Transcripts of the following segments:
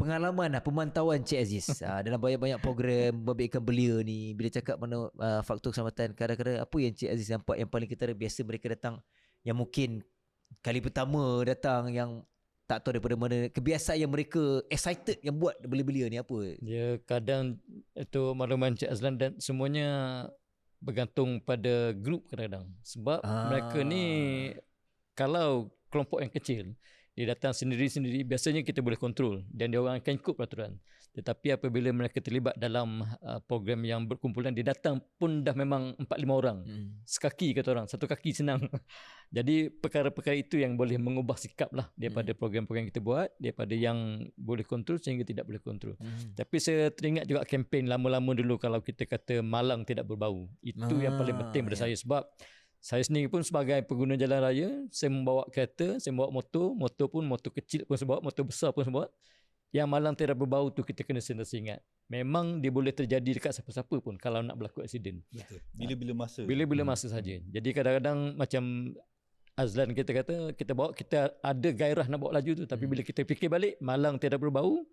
pengalaman lah pemantauan Cik Aziz uh, dalam banyak-banyak program membaikkan belia ni bila cakap mana uh, faktor keselamatan kadang-kadang apa yang Cik Aziz nampak yang paling ketara biasa mereka datang yang mungkin kali pertama datang yang tak tahu daripada mana kebiasaan yang mereka excited yang buat belia-belia ni apa Ya kadang itu makluman Cik Azlan dan semuanya bergantung pada grup kadang-kadang. Sebab Ah. mereka ni kalau kelompok yang kecil dia datang sendiri-sendiri biasanya kita boleh kontrol dan dia orang akan ikut peraturan. Tetapi apabila mereka terlibat dalam uh, program yang berkumpulan dia datang pun dah memang 4 5 orang. hmm. Sekaki kata orang, satu kaki senang. Jadi perkara-perkara itu yang boleh mengubah sikap lah daripada program-program kita buat, daripada yang boleh kontrol sehingga tidak boleh kontrol. Hmm. Tapi saya teringat juga kempen lama-lama dulu kalau kita kata malang tidak berbau. Itu Ah, yang paling penting pada ya. saya sebab saya sendiri pun sebagai pengguna jalan raya, saya membawa kereta, saya membawa motor, motor pun motor kecil pun saya bawa, motor besar pun saya bawa. Yang malang tidak berbau tu kita kena sentiasa ingat. Memang dia boleh terjadi dekat siapa-siapa pun kalau nak berlaku aksiden. Betul. Bila-bila masa. Bila-bila masa saja. Jadi kadang-kadang macam Azlan kita kata kita bawa kita ada gairah nak bawa laju tu tapi bila kita fikir balik malang tidak berbau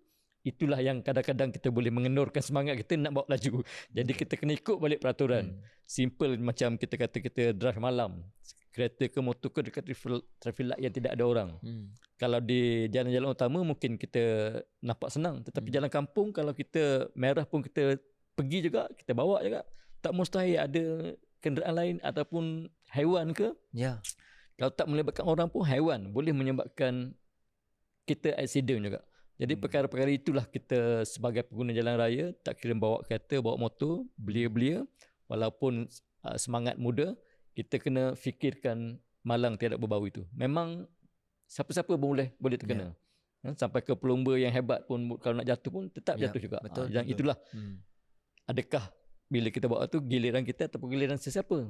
itulah yang kadang-kadang kita boleh mengendorkan semangat kita nak bawa laju. Jadi kita kena ikut balik peraturan. Simple macam kita kata kita drive malam. Kereta ke motor ke dekat traffic, light yang tidak ada orang. Hmm. Kalau di jalan-jalan utama mungkin kita nampak senang tetapi jalan kampung kalau kita merah pun kita pergi juga kita bawa juga tak mustahil ada kenderaan lain ataupun haiwan ke ya kalau tak melibatkan orang pun haiwan boleh menyebabkan kita accident juga jadi hmm. perkara-perkara itulah kita sebagai pengguna jalan raya tak kira bawa kereta bawa motor belia-belia walaupun uh, semangat muda kita kena fikirkan malang tiada berbau itu memang siapa-siapa boleh boleh terkena yeah. sampai ke pelumba yang hebat pun kalau nak jatuh pun tetap Ya, jatuh juga betul, Ah, dan betul. itulah hmm. adakah bila kita bawa tu giliran kita ataupun giliran sesiapa